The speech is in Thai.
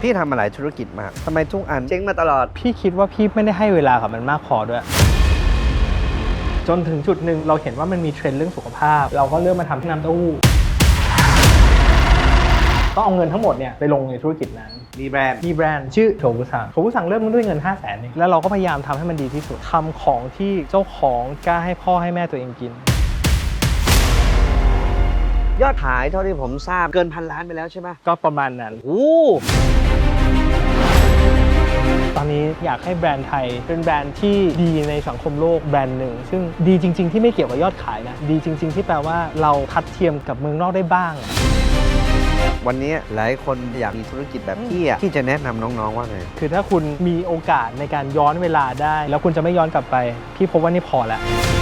พี่ทำมาหลายธุรกิจมากทำไมทุกอันเจ๊งมาตลอด พี่คิดว่าพี่ไม่ได้ให้เวลากับมันมากพอด้วย จนถึงจุดหนึ่งเราเห็นว่ามันมีเทรนด์เรื่องสุขภาพ เราก็เริ่มมาทำน้ำเต้าหู้ต้องเอาเงินทั้งหมดเนี่ยไปลงในธุรกิจนั้นมีแบรนด์มีแบรนด์ชื่อโถบุสังโถบุสังเริ่มด้วยเงิน 5 0 0แสนเองแล้วเราก็พยายามทำให้มันดีที่สุดทำของที่เจ้าของกล้าให้พ่อให้แม่ตัวเองกิน ยอดขายเท่าที่ผมทราบเกินพันล้านไปแล้วใช่ไหมก็ประมาณนั้น โอ้ตอนนี้อยากให้แบรนด์ไทยเป็นแบรนด์ที่ดีในสังคมโลกแบรนด์หนึ่ง ซึ่งดีจริง ๆ ที่ไม่เกี่ยวกับยอดขายนะ ดีจริง ๆ ที่แปลว่าเราทัดเทียมกับเมืองนอกได้บ้าง วันนี้หลายคนอยากมีธุรกิจแบบพี่อะที่จะแนะนำน้องๆว่าไงคือถ้าคุณมีโอกาสในการย้อนเวลาได้ แล้วคุณจะไม่ย้อนกลับไป พี่พบว่านี่พอแล้วโ